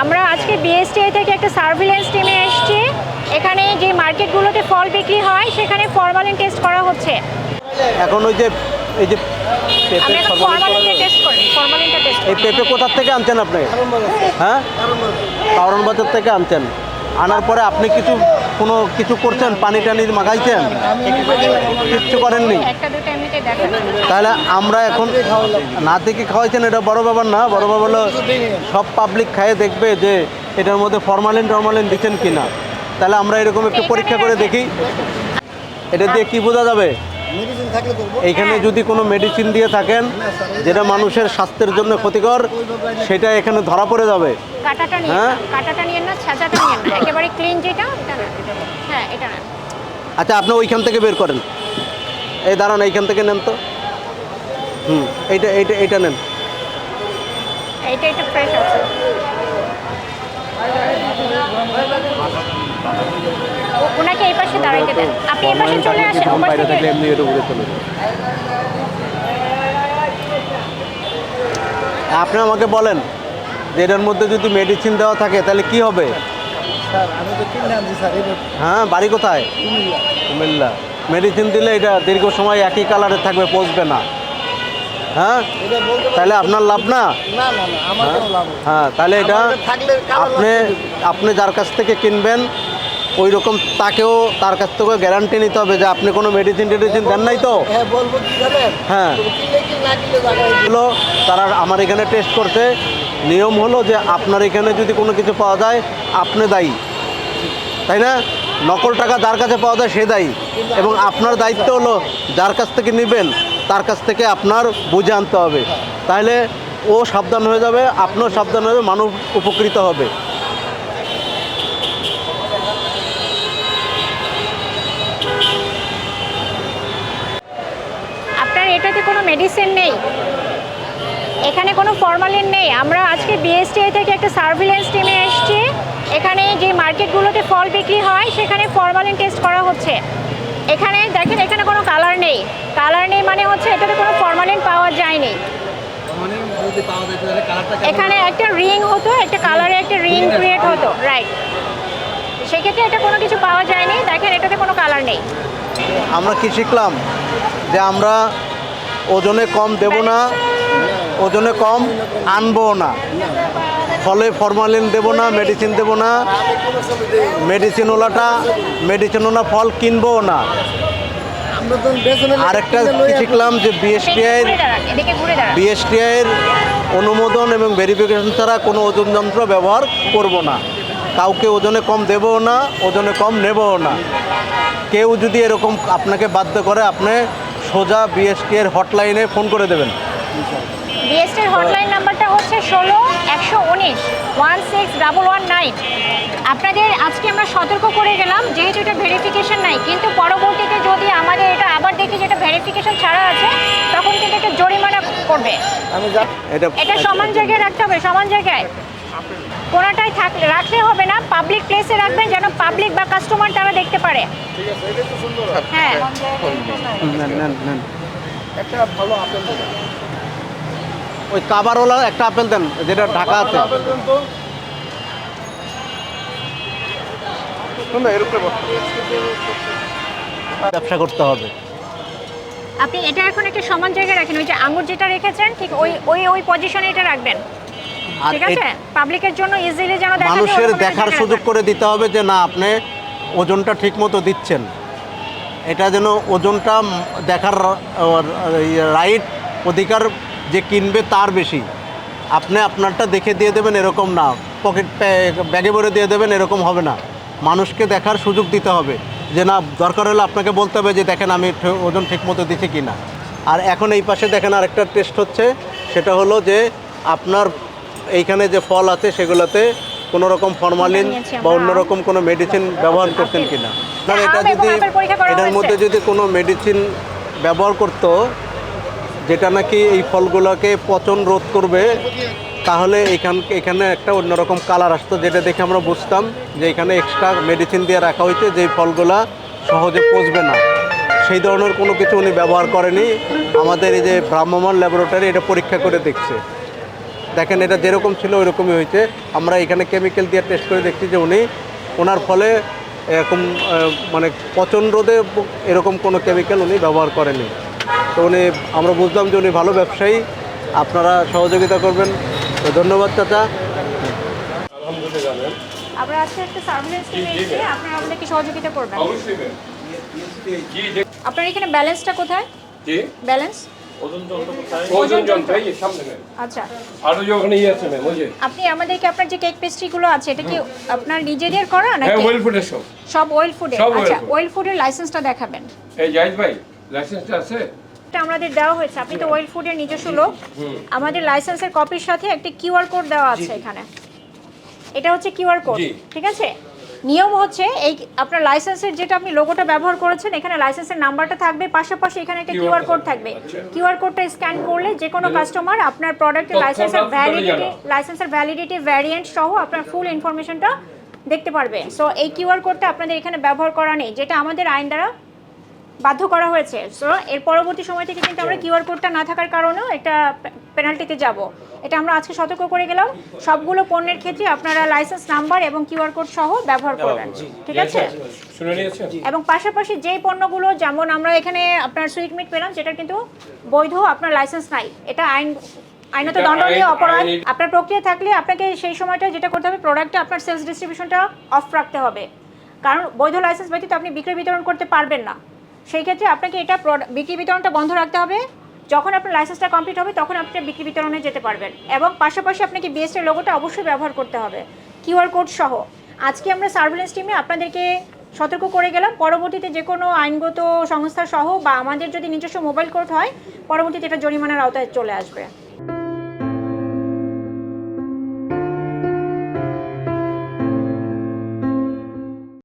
আমরা আজকে বিএসটিআই থেকে একটা সার্ভিলেন্স টিমে এসেছি। এখানে যে মার্কেটগুলোতে ফল বিক্রি হয় সেখানে ফরমালিন টেস্ট করা হচ্ছে। এখন ওই যে এই যে পেঁপে ফরমালিনটা টেস্ট করি ফরমালিনটা টেস্ট এই পেঁপে কোথার থেকে আনছেন আপনি? হ্যাঁ? কারণ বাজার থেকে আনছেন। আনার পরে আপনি কিছু কোনো কিছু করছেন? পানি টানি মাখাইছেন কিচ্ছু করেননি? একটা দুটো তাহলে আমরা এখন না দেখে খাওয়াইছেন এটা বড় ব্যাপার না। বড় ব্যাপার হলো সব পাবলিক খায়ে দেখবে যে এটার মধ্যে ফরমালিন টরমালিন দিচ্ছেন কি না তাহলে আমরা এরকম একটু পরীক্ষা করে দেখি। এটা দিয়ে কি বোঝা যাবে? করব। এইখানে যদি কোনো মেডিসিন দিয়ে থাকেন যেটা মানুষের স্বাস্থ্যের জন্য ক্ষতিকর সেটা এখানে ধরা পড়ে যাবে। হ্যাঁ? কাটাটা নিয়ে না ছাঁচাটা নিয়ে না একেবারে ক্লিন যেটা এটা না। হ্যাঁ এটা না। আচ্ছা আপনি ওইখান থেকে বের করেন। এই দাঁড়ান এইখান থেকে নেন তো। হুম এইটা এইটা এইটা নেন। এইটা একটু ফ্রেশ আছে। ওনাকে এই পাশে দাঁড়াইতে দেন। আপনি এই পাশে চলে আসেন ও বাইরে থেকে। এমনি এটা উড়ে চলে আপনি আমাকে বলেন যে এটার মধ্যে যদি মেডিসিন দেওয়া থাকে তাহলে কি হবে? স্যার আমি তো কিনে আনছি স্যার এটা হ্যাঁ বাড়ি কোথায়? কুমিল্লা। কুমিল্লা। মেডিসিন দিলে এটা দীর্ঘ সময় একই কালারে থাকবে পচবে না। হ্যাঁ? তাহলে আপনার লাভ না। হ্যাঁ তাহলে এটা আপনি আপনি যার কাছ থেকে কিনবেন ওই রকম তাকেও তার কাছ থেকে গ্যারান্টি নিতে হবে যে আপনি কোনো মেডিসিন টেডিসিন দেন নাই তো? হ্যাঁ হ্যাঁ। হলো তারা আমার এখানে টেস্ট করতে নিয়ম হলো যে আপনার এখানে যদি কোনো কিছু পাওয়া যায় আপনি দায়ী। তাই না? নকল টাকা যার কাছে পাওয়া যায় সে দায়ী। এবং আপনার দায়িত্ব হলো যার কাছ থেকে নেবেন, তার কাছ থেকে আপনার বুঝে আনতে হবে। তাহলে ও সাবধান হয়ে যাবে, আপনিও সাবধান হয়ে মানুষ উপকৃত হবে। আপনার এটাতে কোনো মেডিসিন নেই? এখানে কোনো ফরমালিন নেই। আমরা আজকে বিএসটিআই থেকে একটা সার্ভিলেন্স টিমে এসেছি। এখানে যে মার্কেটগুলোতে ফল বিক্রি হয় সেখানে ফরমালিন টেস্ট করা হচ্ছে। এখানে দেখেন এখানে কোনো কালার নেই। কালার নেই মানে হচ্ছে এটাতে কোনো ফরমালিন পাওয়া যায়নি। এখানে একটা রিং হতো একটা কালারে একটা রিং ক্রিয়েট হতো রাইট সেক্ষেত্রে এটা কোনো কিছু পাওয়া যায়নি। দেখেন এটাতে কোনো কালার নেই। আমরা কি শিখলাম? যে আমরা ওজনে কম দেব না। ওজনে কম আনব না। ফলে ফরমালিন দেব না মেডিসিন দেব না। আমি কোনো সময় দেই না। ফল কিনবো না। আরেকটা শিখলাম যে বিএসটিআই বিএসটিআইয়ের অনুমোদন এবং ভেরিফিকেশন ছাড়া কোনো ওজন যন্ত্র ব্যবহার করব না। কাউকে ওজনে কম দেবও না ওজনে কম নেবও না। কেউ যদি এরকম আপনাকে বাধ্য করে আপনি সোজা বিএসটিআইয়ের হটলাইনে ফোন করে দেবেন। বিএসটির হটলাইন নাম্বারটা হচ্ছে ষোলো একশো উনিশ one six double one nine. আপনাদের আজকে আমরা সতর্ক করে গেলাম যেহেতু এটা ভেরিফিকেশন নাই কিন্তু পরবর্তীতে যদি আমাদের এটা আবার দেখি যেটা ভেরিফিকেশন ছাড়া আছে তখন কিন্তু এটা জরিমানা করবে। এটা এটা সমান জায়গায় রাখতে হবে সমান জায়গায়। কোনোটাই থাক রাখলে হবে না পাবলিক প্লেসে রাখবেন যেন পাবলিক বা কাস্টমার তারা দেখতে পারে। হ্যাঁ। একটা ভালো আপেল। ওই কাবারওয়ালা একটা আপেল দেন যেটা ঢাকা আছে। ব্যবসা করতে হবে। আপনি এটা এখন একটা সমান জায়গায় রাখেন ওই যে আঙুর যেটা রেখেছেন ঠিক ওই ওই ওই পজিশনে এটা রাখবেন। আর ঠিক আছে? পাবলিকের জন্য ইজিলি যেন দেখা মানুষের দেখার সুযোগ করে দিতে হবে যে না আপনি ওজনটা ঠিক মতো দিচ্ছেন। এটা যেন ওজনটা দেখার রাইট অধিকার যে কিনবে তার বেশি। আপনি আপনারটা দেখে দিয়ে দেবেন এরকম না। পকেট ব্যাগে ভরে দিয়ে দেবেন এরকম হবে না। মানুষকে দেখার সুযোগ দিতে হবে। যে না দরকার হলে আপনাকে বলতে হবে যে দেখেন আমি ওজন ঠিক মতো দিচ্ছি কি না আর এখন এই পাশে দেখেন আরেকটা টেস্ট হচ্ছে। সেটা হলো যে আপনার এইখানে যে ফল আছে সেগুলোতে কোনো রকম ফরমালিন বা। অন্যরকম কোনো মেডিসিন ব্যবহার করতেন। কিনা? না এটা যদি এটার মধ্যে যদি কোনো মেডিসিন ব্যবহার করতো যেটা নাকি এই ফলগুলোকে পচন রোধ করবে, তাহলে এখান এখানে একটা অন্যরকম কালার আসতো যেটা দেখে আমরা বুঝতাম যে এখানে এক্সট্রা মেডিসিন দিয়ে রাখা হয়েছে, যে ফলগুলা সহজে পচবে না। সেই ধরনের কোনো কিছু উনি ব্যবহার করেনি। আমাদের এই যে ভ্রাম্যমান ল্যাবরেটরি এটা পরীক্ষা করে দেখছে। দেখেন, এটা যেরকম ছিল ওইরকমই হয়েছে। আমরা এখানে কেমিক্যাল দিয়ে টেস্ট করে দেখছি যে উনি ওনার ফলে এরকম মানে পচন রোধে এরকম কোনো কেমিক্যাল উনি ব্যবহার করেনি। তো উনি আমরা বুঝলাম যে উনি ভালো ব্যবসায়ী আপনারা সহযোগিতা করবেন। তো ধন্যবাদ চাচা। আমরা আজকে একটা সার্ভিলেন্স টিমে এসেছি আপনারা আমাদেরকে সহযোগিতা করবেন। আপনার এখানে ব্যালেন্সটা কোথায়? জি। ব্যালেন্স? ওজন যন্ত্র সামনে আচ্ছা। আরও ইয়ে আছে ম্যাম ওই আপনি আমাদেরকে আপনার যে কেক পেস্ট্রিগুলো আছে এটা কি আপনার নিজেদের করা হ্যাঁ ওয়েল ফুডের সব। সব ওয়েল ফুডের সব oil আচ্ছা ওয়েল ফুডের লাইসেন্সটা দেখাবেন। এই জাহিদ ভাই লাইসেন্সটা আছে? এটা আমাদের দেওয়া হয়েছে। আপনি তো ওয়েল ফুডের নিজস্ব লোক। আমাদের লাইসেন্সের কপির সাথে একটি কিউআর কোড দেওয়া আছে এখানে। এটা হচ্ছে কিউআর কোড ঠিক আছে? নিয়ম হচ্ছে এই আপনার লাইসেন্সের যেটা আপনি লোগোটা ব্যবহার করেছেন এখানে লাইসেন্সের নাম্বারটা থাকবে পাশাপাশি এখানে একটা কিউআর কোড থাকবে। কিউআর কোডটা স্ক্যান করলে যে কোনো কাস্টমার আপনার প্রোডাক্টের লাইসেন্সের ভ্যালিডিটি লাইসেন্সের ভ্যালিডিটি ভ্যারিয়েন্ট সহ আপনার ফুল ইনফরমেশনটা দেখতে পারবে। সো এই কিউআর কোডটা আপনাদের এখানে ব্যবহার করা নেই যেটা আমাদের আইন দ্বারা বাধ্য করা হয়েছে। সো এর পরবর্তী সময় থেকে কিন্তু আমরা কিউআর কোডটা না থাকার কারণেও একটা পেনাল্টিতে যাব। এটা আমরা আজকে সতর্ক করে গেলাম। সবগুলো পণ্যের ক্ষেত্রে আপনারা লাইসেন্স নাম্বার এবং কিউআর কোড সহ ব্যবহার করবেন। ঠিক আছে? এবং পাশাপাশি যেই পণ্যগুলো যেমন আমরা এখানে আপনার সুইট মিট পেলাম যেটা কিন্তু বৈধ আপনার লাইসেন্স নাই। এটা আইন আইনত দণ্ডনীয় অপরাধ। আপনার প্রক্রিয়া থাকলে আপনাকে সেই সময়টা যেটা করতে হবে প্রোডাক্টটা আপনার সেলস ডিস্ট্রিবিউশনটা অফ রাখতে হবে। কারণ বৈধ লাইসেন্স ব্যতীত আপনি বিক্রয় বিতরণ করতে পারবেন না। সেই ক্ষেত্রে আপনাকে এটা বিক্রি বিতরণটা বন্ধ রাখতে হবে। যখন আপনার লাইসেন্সটা কমপ্লিট হবে, তখন আপনি বিক্রি বিতরণে যেতে পারবেন। এবং পাশাপাশি আপনাকে বিএসটির লোগোটা অবশ্যই ব্যবহার করতে হবে। কিউআর কোড সহ। আজকে আমরা সার্ভিলেন্স টিমে আপনাদেরকে সতর্ক করে গেলাম। পরবর্তীতে যে কোনো আইনগত সংস্থা সহ বা আমাদের যদি নিজস্ব মোবাইল কোড হয়, পরবর্তীতে এটা জরিমানার আওতায় চলে আসবে।